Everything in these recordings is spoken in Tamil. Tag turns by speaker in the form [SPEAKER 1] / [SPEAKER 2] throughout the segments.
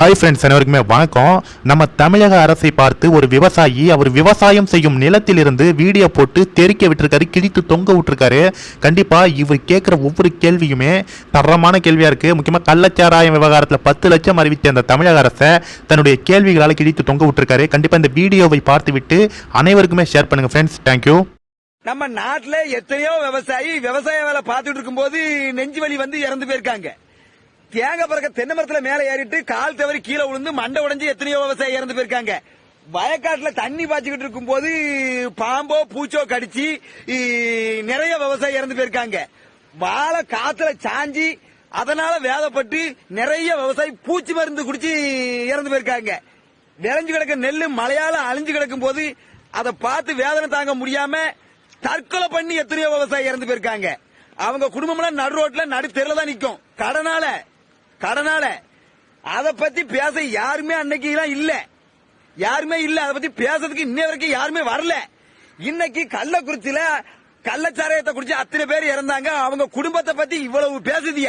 [SPEAKER 1] ஹாய் ஃப்ரெண்ட்ஸ் அனைவருக்குமே வணக்கம். நம்ம தமிழக அரசை பார்த்து ஒரு விவசாயி அவர் விவசாயம் செய்யும் நிலத்திலிருந்து வீடியோ போட்டு தெறிக்க விட்டுருக்காரு கிழித்து தொங்க விட்டுருக்காரு. கண்டிப்பாக இவர் கேட்குற ஒவ்வொரு கேள்வியுமே தரமான கேள்வியாக இருக்குது முக்கியமாக கள்ளச்சாராயம் விவகாரத்தில் பத்து லட்சம் அறிவித்த அந்த தமிழக அரசை தன்னுடைய கேள்விகளால் கிழித்து தொங்க விட்டுருக்காரு. கண்டிப்பாக இந்த வீடியோவை பார்த்துவிட்டு அனைவருக்குமே ஷேர் பண்ணுங்கள் ஃப்ரெண்ட்ஸ் தேங்க்யூ
[SPEAKER 2] நம்ம நாட்டில் எத்தனையோ விவசாயி விவசாய வேலை பார்த்துட்டு இருக்கும்போது நெஞ்சு வலி வந்து இறந்து போயிருக்காங்க. தேங்காய் பறக்க தென்னை மரத்துல மேல ஏறிட்டு கால் தவறி கீழே விழுந்து மண்டை உடைஞ்சு எத்தனையோ விவசாயி இறந்து போயிருக்காங்க. வயக்காட்டுல தண்ணி பாய்ச்சிக்கிட்டு இருக்கும்போது பாம்போ பூச்சோ கடிச்சு நிறைய விவசாயி இறந்து போயிருக்காங்க. வாழை காத்துல சாஞ்சி அதனால வேதப்பட்டு நிறைய விவசாயி பூச்சி மருந்து குடிச்சு இறந்து போயிருக்காங்க. விளைஞ்சு கிடக்க நெல் மழையால அழிஞ்சு கிடக்கும் போது அதை பார்த்து வேதனை தாங்க முடியாம தற்கொலை பண்ணி எத்தனையோ விவசாயி இறந்து போயிருக்காங்க. அவங்க குடும்பம்லாம் நடு ரோட்ல நடு தெருல தான் நிற்கும் கடனால கடனால. அத பத்தி பேச யாருமே அன்னைக்கு எல்லாம் இல்ல. யாருமே இல்ல. அத பத்தி பேசுறதுக்கு இன்ன வரைக்கும் யாருமே வரல. இன்னைக்கு கள்ளக்குறிச்சியில கள்ளச்சாராயத்தை குடிச்சு அத்தனை பேர் இறந்தாங்க. அவங்க குடும்பத்தை பத்தி இவ்வளவு பேசுதிய.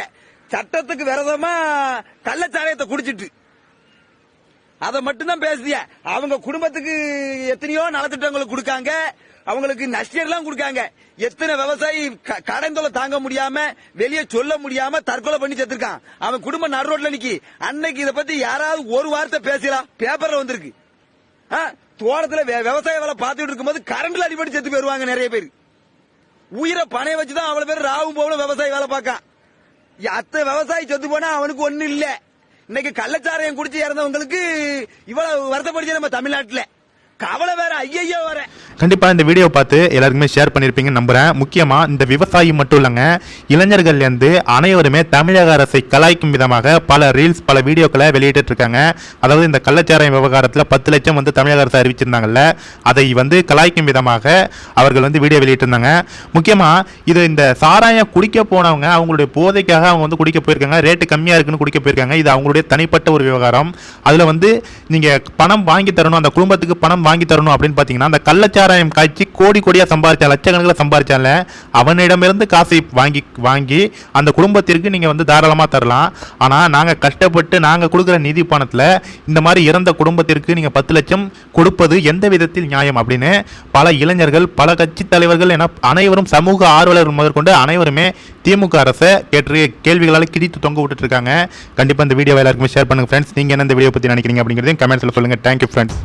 [SPEAKER 2] சட்டத்துக்கு விரதமா கள்ளச்சாராயத்தை குடிச்சிட்டு. அதை மட்டும்தான் பேசுதிய அவங்க குடும்பத்துக்கு எத்தனையோ நலத்திட்டங்களுக்கு கொடுக்காங்க. அவங்களுக்கு நஷ்டம் கொடுக்காங்க. எத்தனை விவசாயி க- கடன் தொலை தாங்க முடியாம வெளியே சொல்ல முடியாம தற்கொலை பண்ணி செத்துருக்கான். அவன் குடும்பம் நடு ரோட்ல நிக்கி. அன்னைக்கு இதை பத்தி யாராவது ஒரு வார்த்தை பேசலாம் பேப்பர்ல வந்திருக்கு. ஆ, தோட்டத்துல விவசாய வேலை பார்த்துட்டு இருக்கும்போது கரண்ட்ல அடிபடி செத்து போயிருவாங்க நிறைய பேர். உயிரை பணைய வச்சுதான் அவ்வளவு பேர் ராவும் போகணும் விவசாயி வேலை பார்க்கான் அத்த விவசாயி செத்து போனா அவனுக்கு ஒண்ணு இல்லை. இன்னைக்கு கள்ளச்சாரையும் குடிச்சு இறந்தவங்களுக்கு இவ்வளவு வருத்தப்படுச்சு நம்ம தமிழ்நாட்டுல. கவலை வேற ஐயையோ வேற.
[SPEAKER 1] கண்டிப்பா இந்த வீடியோ பார்த்து எல்லாருக்குமே ஷேர் பண்ணிருப்பீங்கன்னு நம்புறேன். முக்கியமா இந்த விவசாயி மட்டும் இல்லைங்க இளைஞர்கள்லேருந்து அனைவருமே தமிழக அரசை கலாய்க்கும் விதமாக பல ரீல்ஸ் பல வீடியோக்களை வெளியிட்டு இருக்காங்க. அதாவது இந்த கள்ளச்சாராயம் விவகாரத்தில் பத்து லட்சம் வந்து தமிழக அரசு அறிவிச்சிருந்தாங்கல்ல அதை வந்து கலாய்க்கும் விதமாக அவர்கள் வந்து வீடியோ வெளியிட்டிருந்தாங்க முக்கியமா இது இந்த சாராயம் குடிக்க போனவங்க அவங்களுடைய போதைக்காக அவங்க வந்து குடிக்க போயிருக்காங்க ரேட்டு கம்மியாக இருக்குன்னு குடிக்க போயிருக்காங்க. இது அவங்களுடைய தனிப்பட்ட ஒரு விவகாரம். அதில் வந்து நீங்கள் பணம் வாங்கி தரணும் அந்த குடும்பத்துக்கு பணம் வாங்கி தரணும் அப்படின்னு பார்த்தீங்கன்னா அந்த கள்ளச்சாராயம் காய்ச்சி கோடி கோடியாக சம்பாதிச்சா லட்சக்கணக்கில் சம்பாதிச்சால அவனிடமிருந்து காசை வாங்கி வாங்கி அந்த குடும்பத்திற்கு நீங்கள் வந்து தாராளமாக தரலாம். ஆனால் நாங்கள் கஷ்டப்பட்டு நாங்கள் கொடுக்குற நிதி பணத்தில் இந்த மாதிரி இறந்த குடும்பத்திற்கு நீங்கள் பத்து லட்சம் கொடுப்பது எந்த விதத்தில் நியாயம் அப்படின்னு பல இளைஞர்கள் பல கட்சி தலைவர்கள் என அனைவரும் சமூக ஆர்வலர்கள் முதற்கொண்டு அனைவருமே திமுக அரசை கேட்டு கேள்விகளால் கிழித்து தொங்க விட்டுட்டு இருக்காங்க. கண்டிப்பாக இந்த வீடியோ எல்லாருக்குமே ஷேர் பண்ணுங்கள் ஃப்ரெண்ட்ஸ் நீங்கள் என்ன இந்த வீடியோ பற்றி நினைக்கிறீங்க அப்படிங்கிறதையும் கமெண்ட்ஸில் சொல்லுங்க. Thank you friends